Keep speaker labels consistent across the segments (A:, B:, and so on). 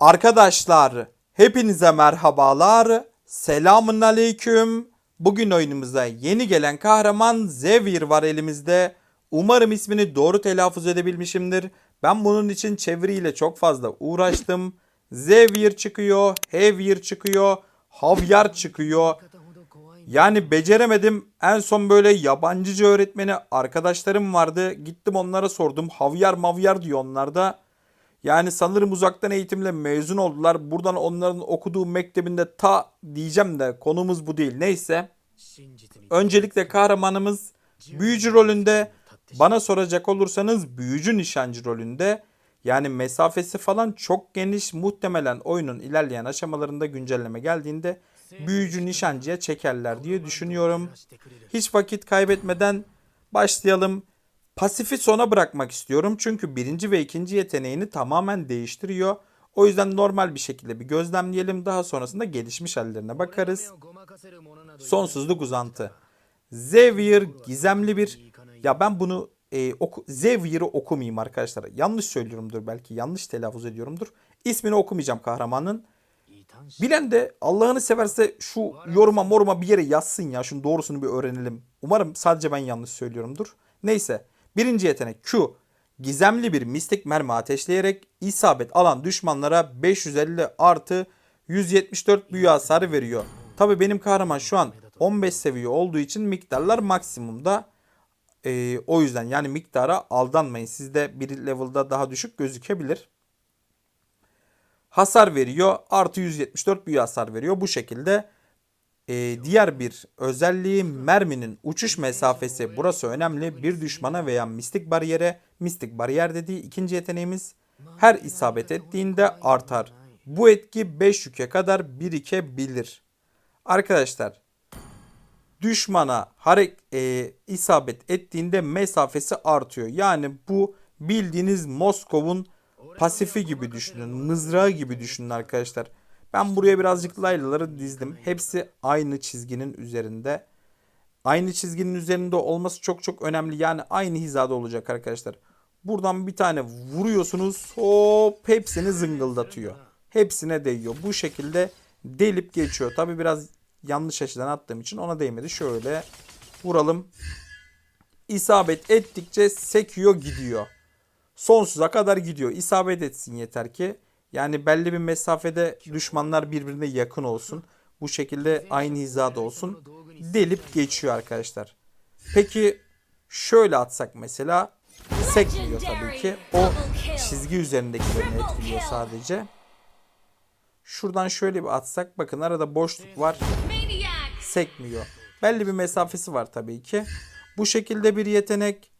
A: Arkadaşlar hepinize merhabalar. Selamun aleyküm. Bugün oyunumuza yeni gelen kahraman Zevir var elimizde. Umarım ismini doğru telaffuz edebilmişimdir. Ben bunun için çeviriyle çok fazla uğraştım. Zevir çıkıyor, Hevir çıkıyor, Havyar çıkıyor. Yani beceremedim. En son böyle yabancıca öğretmeni arkadaşlarım vardı. Gittim onlara sordum. Havyar mavyar diyor onlar da. Yani sanırım uzaktan eğitimle mezun oldular. Buradan onların okuduğu mektebinde ta diyeceğim de konumuz bu değil. Neyse. Öncelikle kahramanımız büyücü rolünde. Bana soracak olursanız büyücü nişancı rolünde. Yani mesafesi falan çok geniş. Muhtemelen oyunun ilerleyen aşamalarında güncelleme geldiğinde büyücü nişancıya çekerler diye düşünüyorum. Hiç vakit kaybetmeden başlayalım. Pasifi sona bırakmak istiyorum çünkü birinci ve ikinci yeteneğini tamamen değiştiriyor. O yüzden normal bir şekilde bir gözlemleyelim. Daha sonrasında gelişmiş hallerine bakarız. Sonsuzluk uzantı. Xavier gizemli bir... Ya ben bunu e, oku... Xavier'ı okumayayım arkadaşlar. Yanlış söylüyorumdur belki. Yanlış telaffuz ediyorumdur. İsmini okumayacağım kahramanın. Bilen de Allah'ını severse şu yoruma moruma bir yere yazsın ya. Şunun doğrusunu bir öğrenelim. Umarım sadece ben yanlış söylüyorumdur. Neyse. Birinci yetenek Q. Gizemli bir mistik mermi ateşleyerek isabet alan düşmanlara 550 artı 174 büyü hasarı veriyor. Tabi benim kahraman şu an 15 seviye olduğu için miktarlar maksimumda. Ee, o yüzden yani miktara aldanmayın. Sizde bir level'da daha düşük gözükebilir hasar veriyor. Artı 174 büyü hasar veriyor. Bu şekilde e, diğer bir özelliği merminin uçuş mesafesi. Burası önemli. Bir düşmana veya mistik bariyere, mistik bariyer dediği ikinci yeteneğimiz her isabet ettiğinde artar. Bu etki 5 yüke kadar birikebilir. Arkadaşlar düşmana harek e, isabet ettiğinde mesafesi artıyor. Yani bu bildiğiniz Moskov'un pasifi gibi düşünün. Mızrağı gibi düşünün arkadaşlar. Ben buraya birazcık laylaları dizdim. Hepsi aynı çizginin üzerinde. Aynı çizginin üzerinde olması çok çok önemli. Yani aynı hizada olacak arkadaşlar. Buradan bir tane vuruyorsunuz. Hop hepsini zıngıldatıyor. Hepsine değiyor. Bu şekilde delip geçiyor. Tabi biraz yanlış açıdan attığım için ona değmedi. Şöyle vuralım. İsabet ettikçe sekiyor gidiyor sonsuza kadar gidiyor. İsabet etsin yeter ki. Yani belli bir mesafede düşmanlar birbirine yakın olsun. Bu şekilde aynı hizada olsun. Delip geçiyor arkadaşlar. Peki şöyle atsak mesela sekmiyor tabii ki. O çizgi üzerindekilerini etkiliyor sadece. Şuradan şöyle bir atsak bakın arada boşluk var. Sekmiyor. Belli bir mesafesi var tabii ki. Bu şekilde bir yetenek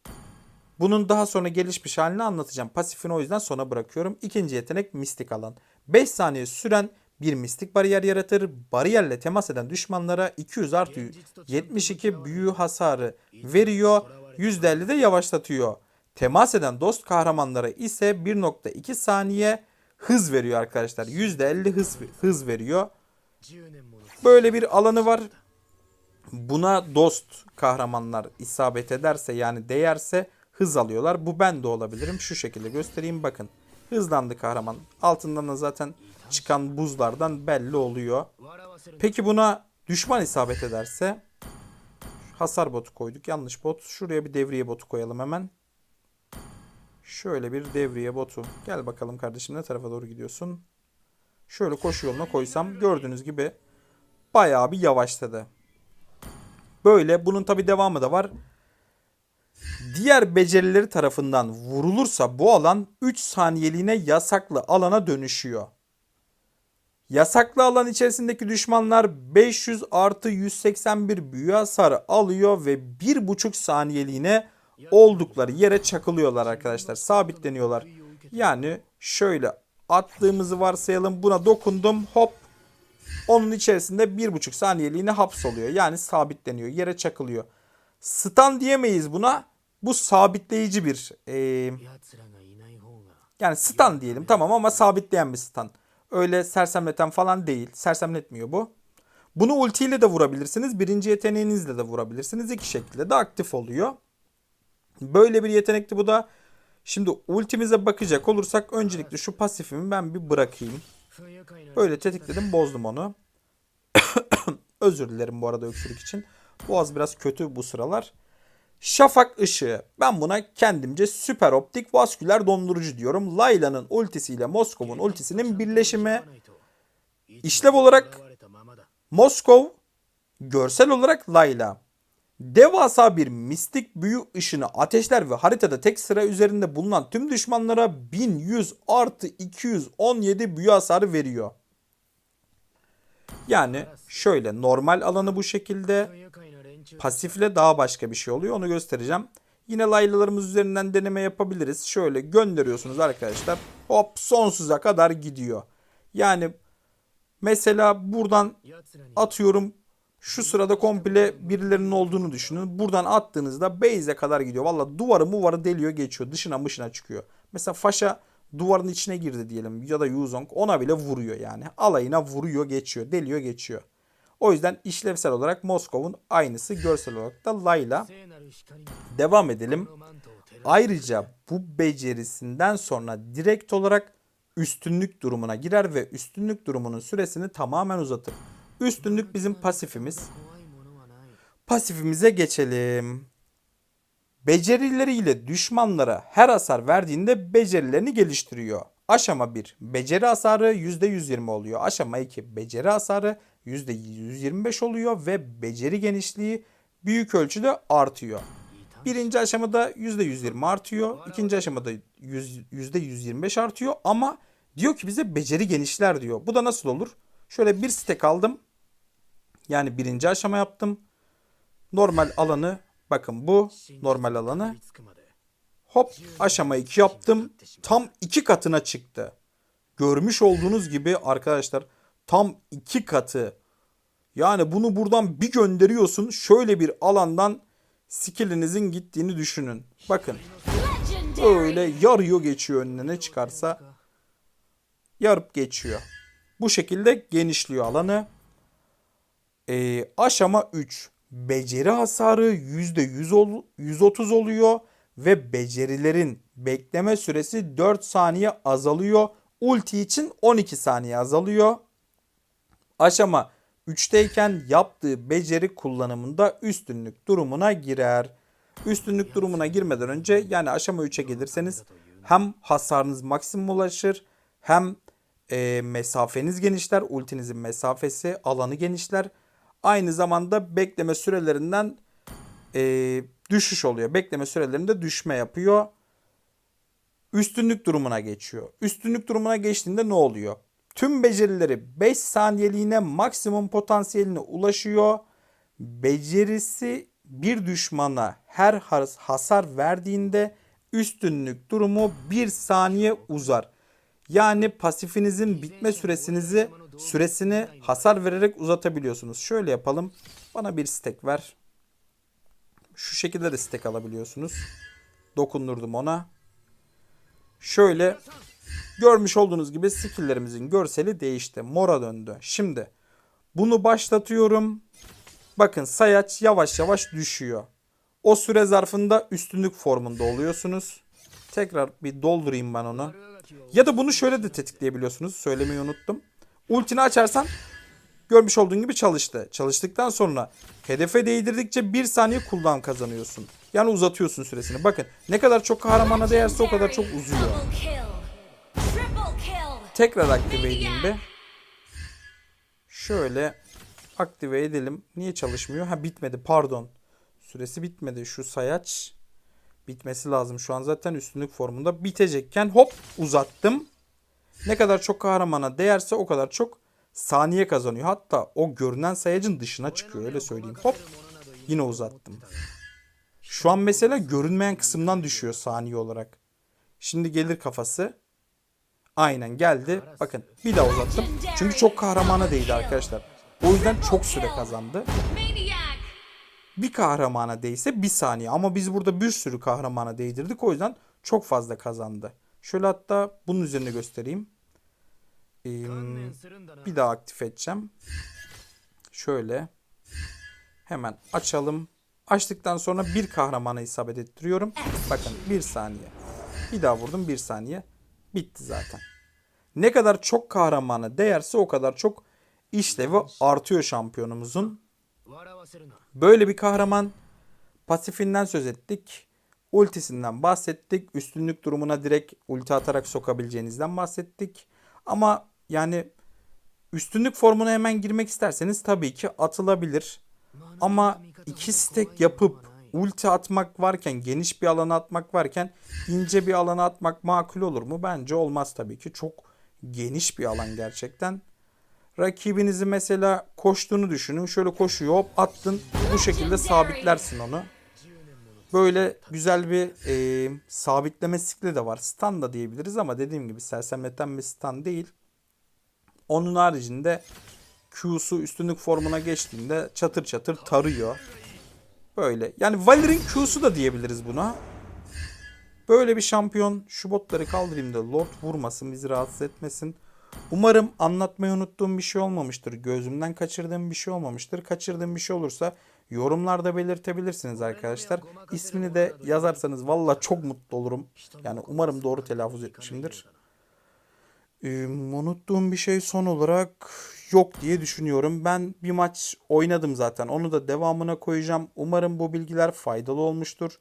A: bunun daha sonra gelişmiş halini anlatacağım. Pasifini o yüzden sona bırakıyorum. İkinci yetenek mistik alan. 5 saniye süren bir mistik bariyer yaratır. Bariyerle temas eden düşmanlara 200 artı 72 büyü hasarı veriyor. %50 de yavaşlatıyor. Temas eden dost kahramanlara ise 1.2 saniye hız veriyor arkadaşlar. %50 hız, hız veriyor. Böyle bir alanı var. Buna dost kahramanlar isabet ederse yani değerse hız alıyorlar. Bu ben de olabilirim. Şu şekilde göstereyim bakın. Hızlandı kahraman. Altından da zaten çıkan buzlardan belli oluyor. Peki buna düşman isabet ederse hasar botu koyduk. Yanlış bot. Şuraya bir devriye botu koyalım hemen. Şöyle bir devriye botu. Gel bakalım kardeşim ne tarafa doğru gidiyorsun? Şöyle koşu yoluna koysam gördüğünüz gibi bayağı bir yavaşladı. Böyle bunun tabi devamı da var. Diğer becerileri tarafından vurulursa bu alan 3 saniyeliğine yasaklı alana dönüşüyor. Yasaklı alan içerisindeki düşmanlar 500 artı 181 büyü hasarı alıyor ve 1,5 saniyeliğine oldukları yere çakılıyorlar arkadaşlar. Sabitleniyorlar. Yani şöyle attığımızı varsayalım. Buna dokundum hop. Onun içerisinde 1,5 saniyeliğine hapsoluyor. Yani sabitleniyor. Yere çakılıyor. Stun diyemeyiz buna. Bu sabitleyici bir e, yani stun diyelim tamam ama sabitleyen bir stun. Öyle sersemleten falan değil. Sersemletmiyor bu. Bunu ultiyle de vurabilirsiniz. Birinci yeteneğinizle de vurabilirsiniz. İki şekilde de aktif oluyor. Böyle bir yetenekti bu da. Şimdi ultimize bakacak olursak öncelikle şu pasifimi ben bir bırakayım. Böyle tetikledim bozdum onu. Özür dilerim bu arada öksürük için. Boğaz biraz kötü bu sıralar. Şafak ışığı. Ben buna kendimce süper optik vasküler dondurucu diyorum. Layla'nın ultisiyle Moskov'un ultisinin birleşimi. İşlev olarak Moskov, görsel olarak Layla. Devasa bir mistik büyü ışını ateşler ve haritada tek sıra üzerinde bulunan tüm düşmanlara 1100 artı 217 büyü hasarı veriyor. Yani şöyle normal alanı bu şekilde pasifle daha başka bir şey oluyor onu göstereceğim. Yine laylalarımız üzerinden deneme yapabiliriz. Şöyle gönderiyorsunuz arkadaşlar. Hop sonsuza kadar gidiyor. Yani mesela buradan atıyorum şu sırada komple birilerinin olduğunu düşünün. Buradan attığınızda base'e kadar gidiyor. Valla duvarı muvarı deliyor geçiyor. Dışına mışına çıkıyor. Mesela Faşa duvarın içine girdi diyelim ya da Yuzong ona bile vuruyor yani. Alayına vuruyor geçiyor. Deliyor geçiyor. O yüzden işlevsel olarak Moskov'un aynısı görsel olarak da Layla. Devam edelim. Ayrıca bu becerisinden sonra direkt olarak üstünlük durumuna girer ve üstünlük durumunun süresini tamamen uzatır. Üstünlük bizim pasifimiz. Pasifimize geçelim. Becerileriyle düşmanlara her hasar verdiğinde becerilerini geliştiriyor. Aşama 1 beceri hasarı %120 oluyor. Aşama 2 beceri hasarı %125 oluyor ve beceri genişliği büyük ölçüde artıyor. Birinci aşamada %120 artıyor. İkinci aşamada yüz- %125 artıyor ama diyor ki bize beceri genişler diyor. Bu da nasıl olur? Şöyle bir stack aldım. Yani birinci aşama yaptım. Normal alanı bakın bu normal alanı. Hop aşama 2 yaptım. Tam iki katına çıktı. Görmüş olduğunuz gibi arkadaşlar tam iki katı. Yani bunu buradan bir gönderiyorsun. Şöyle bir alandan skillinizin gittiğini düşünün. Bakın öyle yarıyor geçiyor önüne ne çıkarsa yarıp geçiyor. Bu şekilde genişliyor alanı. Ee, aşama 3. Beceri hasarı %100 ol, 130 oluyor ve becerilerin bekleme süresi 4 saniye azalıyor. Ulti için 12 saniye azalıyor. Aşama 3'teyken yaptığı beceri kullanımında üstünlük durumuna girer. Üstünlük durumuna girmeden önce yani aşama 3'e gelirseniz hem hasarınız maksimum ulaşır hem e, mesafeniz genişler. Ultinizin mesafesi alanı genişler. Aynı zamanda bekleme sürelerinden e, düşüş oluyor. Bekleme sürelerinde düşme yapıyor. Üstünlük durumuna geçiyor. Üstünlük durumuna geçtiğinde ne oluyor? Tüm becerileri 5 saniyeliğine maksimum potansiyeline ulaşıyor. Becerisi bir düşmana her has- hasar verdiğinde üstünlük durumu 1 saniye uzar. Yani pasifinizin bitme süresinizi süresini hasar vererek uzatabiliyorsunuz. Şöyle yapalım. Bana bir stack ver. Şu şekilde de stack alabiliyorsunuz. Dokundurdum ona. Şöyle görmüş olduğunuz gibi skill'lerimizin görseli değişti. Mora döndü. Şimdi bunu başlatıyorum. Bakın sayaç yavaş yavaş düşüyor. O süre zarfında üstünlük formunda oluyorsunuz. Tekrar bir doldurayım ben onu. Ya da bunu şöyle de tetikleyebiliyorsunuz. Söylemeyi unuttum. Ultini açarsan görmüş olduğun gibi çalıştı. Çalıştıktan sonra hedefe değdirdikçe 1 saniye cooldown kazanıyorsun. Yani uzatıyorsun süresini. Bakın ne kadar çok kahramana değerse o kadar çok uzuyor. Tekrar aktive edeyim bir. Şöyle aktive edelim. Niye çalışmıyor? Ha bitmedi pardon. Süresi bitmedi. Şu sayaç bitmesi lazım. Şu an zaten üstünlük formunda bitecekken hop uzattım. Ne kadar çok kahramana değerse o kadar çok saniye kazanıyor. Hatta o görünen sayacın dışına çıkıyor öyle söyleyeyim. Hop yine uzattım. Şu an mesela görünmeyen kısımdan düşüyor saniye olarak. Şimdi gelir kafası. Aynen geldi. Bakın bir daha uzattım. Çünkü çok kahramana değdi arkadaşlar. O yüzden çok süre kazandı. Bir kahramana değse bir saniye. Ama biz burada bir sürü kahramana değdirdik. O yüzden çok fazla kazandı. Şöyle hatta bunun üzerine göstereyim. Bir daha aktif edeceğim. Şöyle. Hemen açalım. Açtıktan sonra bir kahramana isabet ettiriyorum. Bakın bir saniye. Bir daha vurdum 1 saniye. Bitti zaten. Ne kadar çok kahramana değerse o kadar çok işlevi artıyor şampiyonumuzun. Böyle bir kahraman pasifinden söz ettik. Ultisinden bahsettik. Üstünlük durumuna direkt ulti atarak sokabileceğinizden bahsettik. Ama yani üstünlük formuna hemen girmek isterseniz tabii ki atılabilir. Ama iki stack yapıp ulti atmak varken, geniş bir alana atmak varken ince bir alana atmak makul olur mu? Bence olmaz tabii ki. Çok geniş bir alan gerçekten. Rakibinizi mesela koştuğunu düşünün. Şöyle koşuyor hop attın. Bu şekilde sabitlersin onu. Böyle güzel bir e, sabitleme sikli de var. Stun da diyebiliriz ama dediğim gibi sersemleten bir stun değil. Onun haricinde Q'su üstünlük formuna geçtiğinde çatır çatır tarıyor. Böyle. Yani Valir'in Q'su da diyebiliriz buna. Böyle bir şampiyon şu botları kaldırayım da Lord vurmasın bizi rahatsız etmesin. Umarım anlatmayı unuttuğum bir şey olmamıştır. Gözümden kaçırdığım bir şey olmamıştır. Kaçırdığım bir şey olursa yorumlarda belirtebilirsiniz arkadaşlar. İsmini de yazarsanız valla çok mutlu olurum. Yani umarım doğru telaffuz etmişimdir. Ee, unuttuğum bir şey son olarak yok diye düşünüyorum. Ben bir maç oynadım zaten. Onu da devamına koyacağım. Umarım bu bilgiler faydalı olmuştur.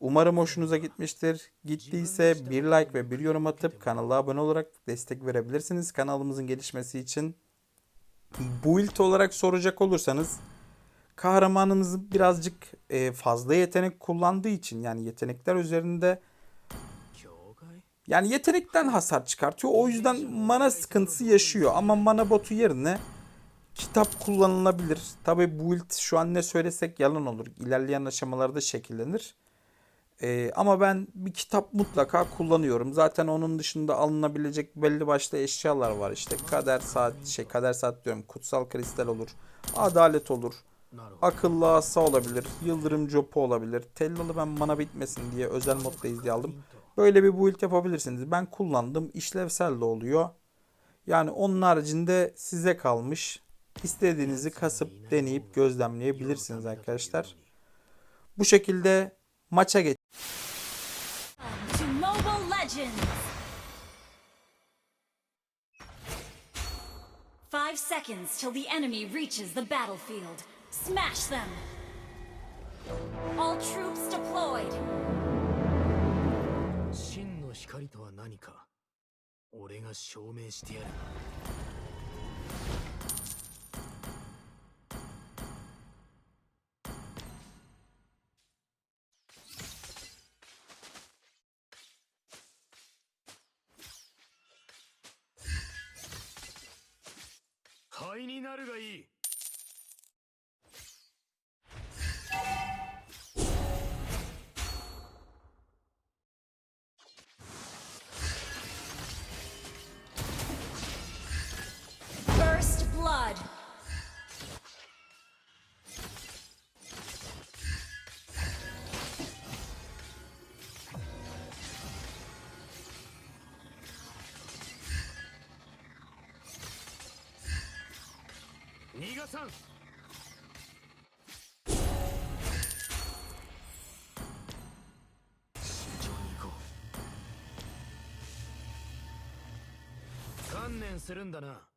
A: Umarım hoşunuza gitmiştir. Gittiyse bir like ve bir yorum atıp kanala abone olarak destek verebilirsiniz kanalımızın gelişmesi için. Build olarak soracak olursanız kahramanımız birazcık fazla yetenek kullandığı için yani yetenekler üzerinde yani yetenekten hasar çıkartıyor. O yüzden mana sıkıntısı yaşıyor. Ama mana botu yerine kitap kullanılabilir. Tabi build şu an ne söylesek yalan olur. İlerleyen aşamalarda şekillenir. Ee, ama ben bir kitap mutlaka kullanıyorum. Zaten onun dışında alınabilecek belli başlı eşyalar var işte. Kader saat şey kader saat diyorum. Kutsal kristal olur. Adalet olur. Akıllı asa olabilir. Yıldırım copu olabilir. Tellalı ben mana bitmesin diye özel moddayız diye aldım. Böyle bir build yapabilirsiniz. Ben kullandım. İşlevsel de oluyor. Yani onun haricinde size kalmış. İstediğinizi kasıp deneyip gözlemleyebilirsiniz arkadaşlar. Bu şekilde maça geç.
B: Five seconds till the enemy reaches the battlefield. Smash them! All troops deployed!
C: 何か俺が証明してやる。灰になるがいい。逃がさん。するんだな。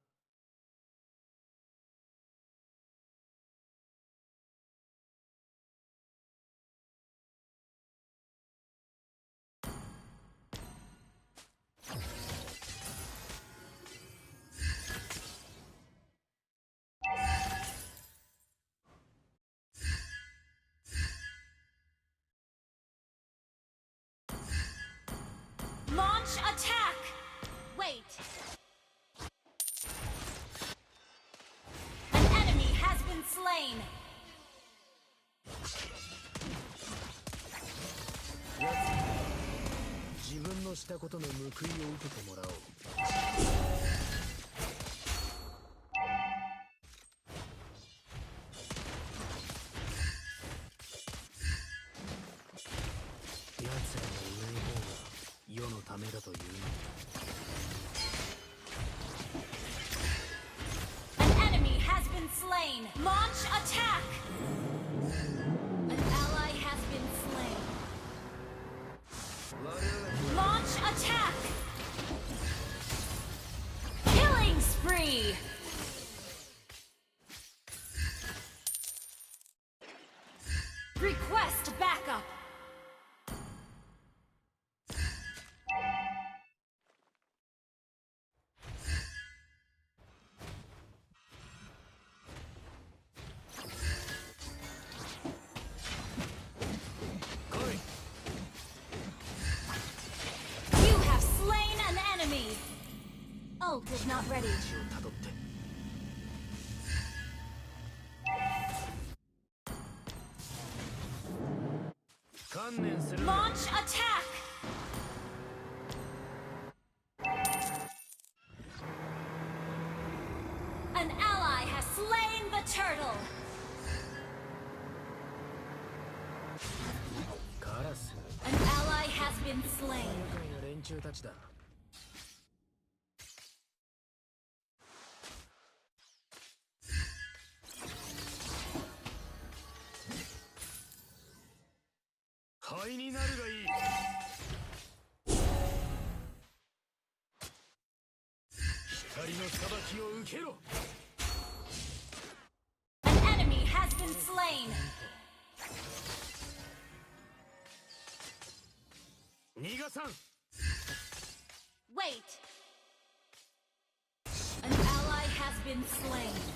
C: したことの報いを受けてもらおう奴らの上の方が世のためだというのに
B: An enemy has been slain! Launch attack! Attack! Killing spree! Ready. Launch attack! An ally has slain the turtle! An ally has been slain.
C: 今回の連中たちだ灰になるがいい光の裁きを受けろ
B: An enemy has been slain.
C: 逃がさん
B: Wait. An ally has been slain.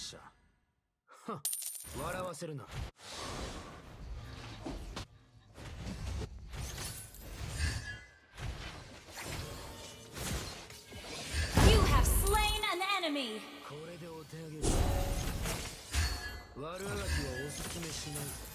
C: 者はっ笑わせるな。
B: You have slain an enemy.
C: これでお手上げだ悪あがきはおすすめしない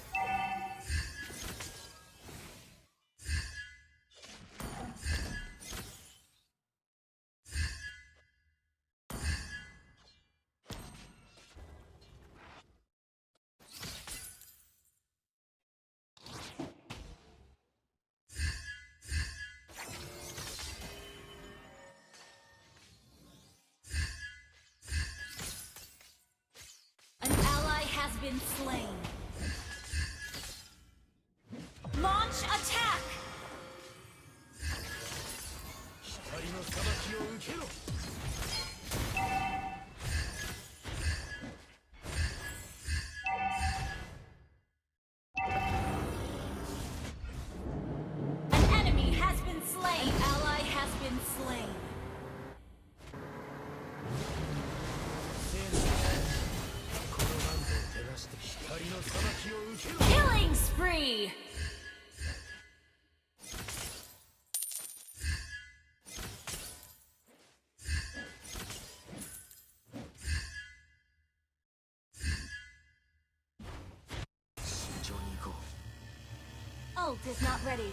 B: ult is not ready.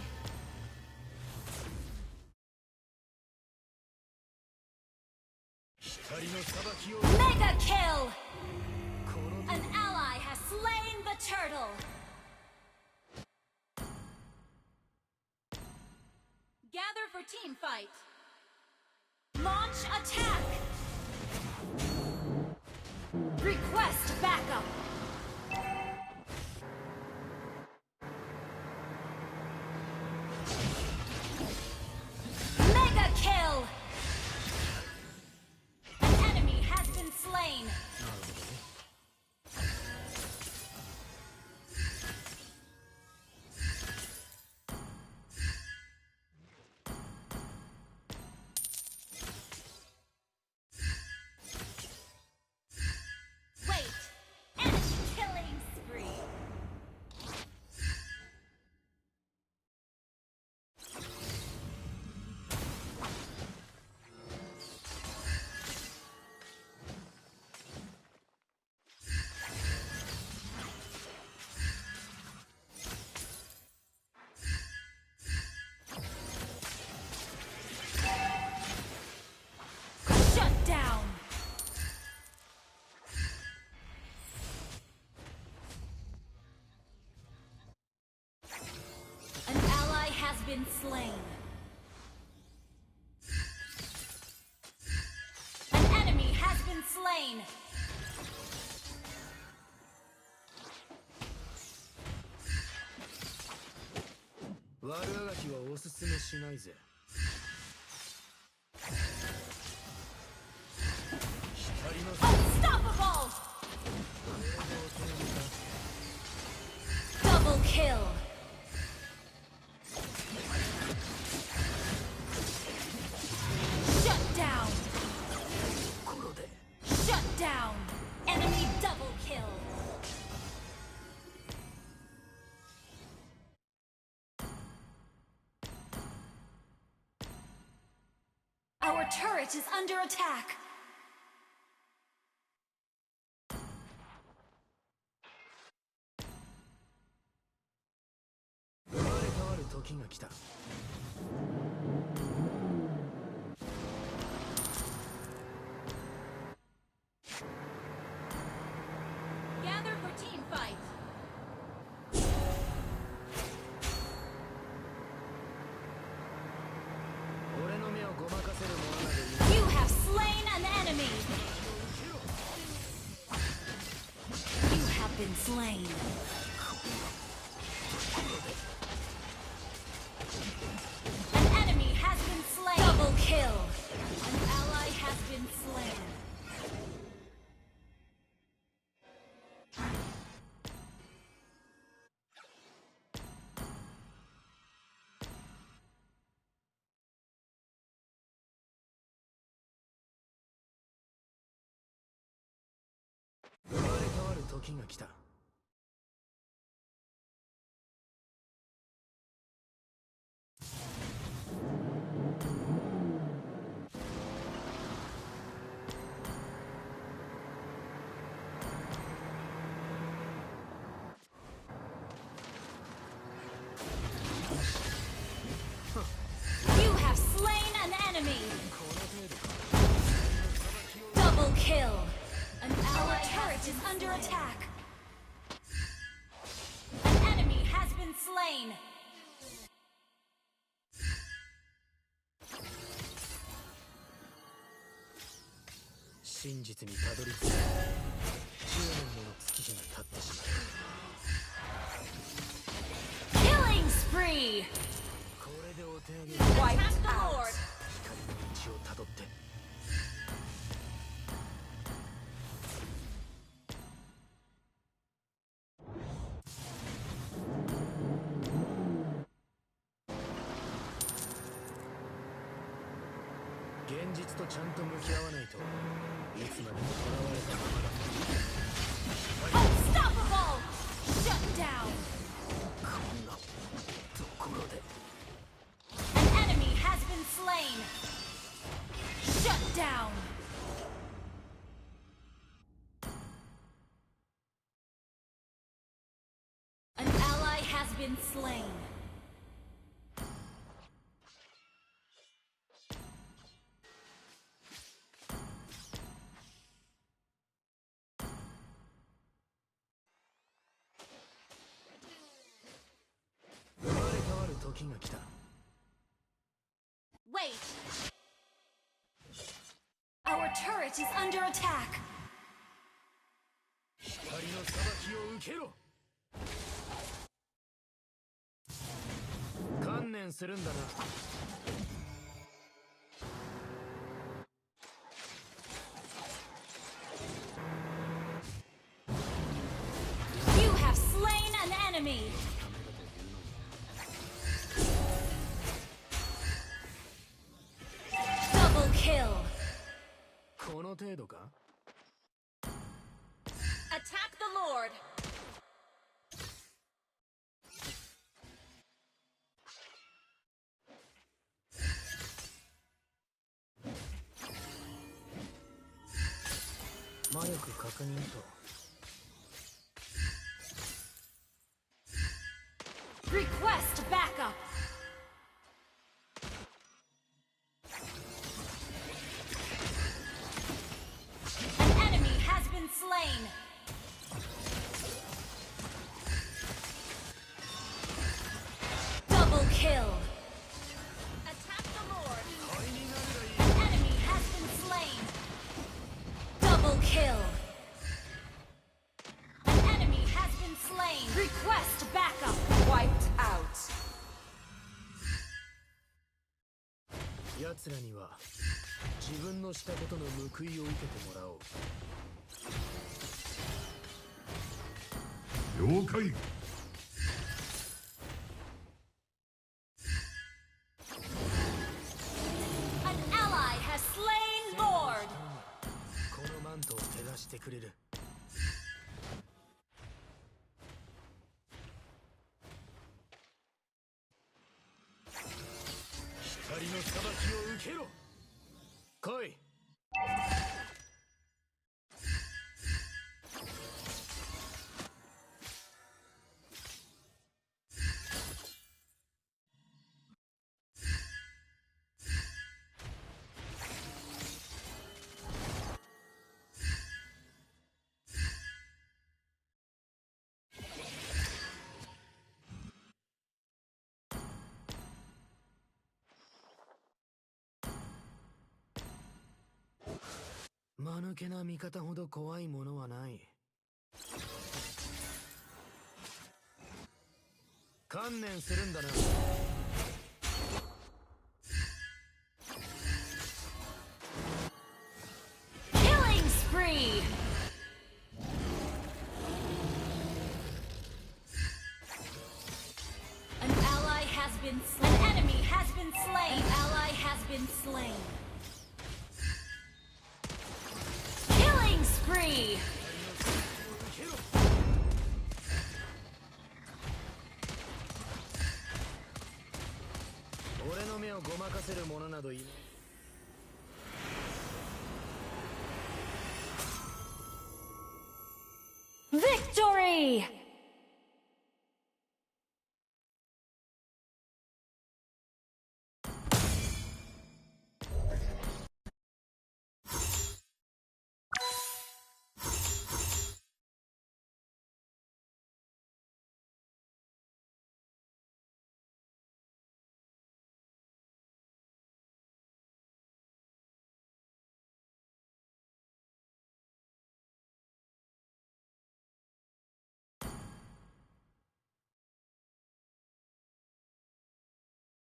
B: Mega kill! An ally has slain the turtle! Gather for team fight! Launch attack! been slain. An enemy has been slain. Unstoppable! Double kill! turret is under attack. slain. An enemy has been slain. Double kill. An ally has been slain.
C: 時が来た真実にたどり着く。十年もの月日が経ってしまう
B: Killing spree!
C: これでお手上げ。
B: Wiped out!
C: 光の道をたどって。
B: been slain. Wait! Our turret is under attack!
C: 換するんだな。この程度か
B: Attack the Lord!
C: 確認と。
B: 奴らには自分のしたことの報いを受けてもらおう。
C: 了解。
B: 間抜けな味方ほど怖いものはない。観念するんだな。をごまかせる者などいない。